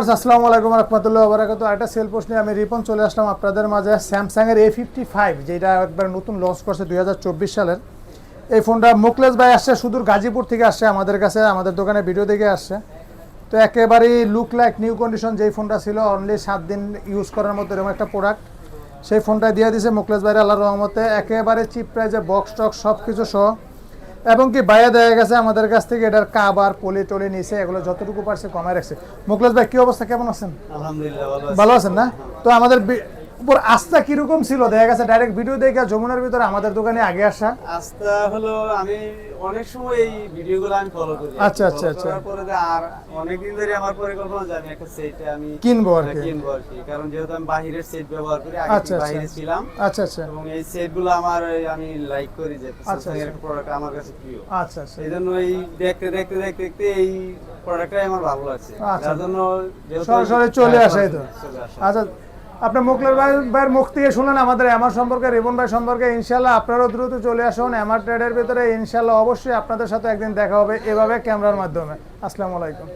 Viewers, আসসালামু আলাইকুম রহমতুল্লাহ বারাকাতু একটা সেল পোস্ট নিয়ে আমি রিপন চলে আসলাম আপনাদের মাঝে স্যামসাংয়ের এ ফিফটি ফাইভ যেটা একবার নতুন লঞ্চ করছে দুই হাজার চব্বিশ সালের। এই ফোনটা মুকলেশ ভাই আসছে, সুদূর গাজীপুর থেকে আসছে আমাদের কাছে, আমাদের দোকানে ভিডিও দেখে আসছে। তো একেবারেই লুক লাইক নিউ কন্ডিশন যেই ফোনটা ছিল অনলি সাত দিন ইউজ করার মতো এরকম একটা প্রোডাক্ট সেই ফোনটা দিয়ে দিয়েছে মুকলেশ ভাইয়ের আল্লাহর রহমতে। একেবারে চিপ প্রাইজে বক্স টক্স সব কিছু সহ এবং কি বায়া দেওয়া গেছে আমাদের কাছ থেকে এটার কাবার পলি টলি নিছে এগুলো যতটুকু পারছে কমায় রাখছে। মুকলাস ভাই কি অবস্থা? কেমন আছেন? আলহামদুলিল্লাহ ভালো আছেন না? তো আমাদের উপর আস্থা কীরকম ছিল? দেখা গেছে ডাইরেক্ট ভিডিও দেখে যমুনার ভিতরে আমাদের দোকানে আগে আসা। আস্থা হলো আমি অনেক সময় এই ভিডিওগুলো আমি ফলো করি। আচ্ছা, আচ্ছা, আচ্ছা। করার পরে যে আর অনেকদিন ধরে আমার পরিকল্পনা যে আমি একটা সেট আমি কিনবো আর কি। কিনবো আর কি। কারণ যেহেতু আমি বাহিরের সেট ব্যবহার করি আগে আচ্ছা, আচ্ছা। বাইরে ছিলাম। আচ্ছা আচ্ছা। এবং এই সেটগুলো আমার আমি লাইক করি যে স্যামসাং এর আচ্ছা। প্রোডাক্ট আমার কাছে প্রিয়। আচ্ছা আচ্ছা। এই জন্য এই দেখতে দেখতে দেখতে দেখতে এই প্রোডাক্টটাই আমার ভালো লাগছে। আচ্ছা। যার জন্য সরাসরি চলে হ্যাঁ, আসে তো। আচ্ছা আপনি মোকলের ভাই ভাইয়ের মুখ থেকে শুনলেন আমাদের এমার সম্পর্কে রিবন ভাই সম্পর্কে। ইনশাল্লাহ আপনারও দ্রুত চলে আসুন এমার ট্রেডের ভিতরে। ইনশাল্লাহ অবশ্যই আপনাদের সাথে একদিন দেখা হবে এভাবে ক্যামেরার মাধ্যমে। আসসালামু আলাইকুম।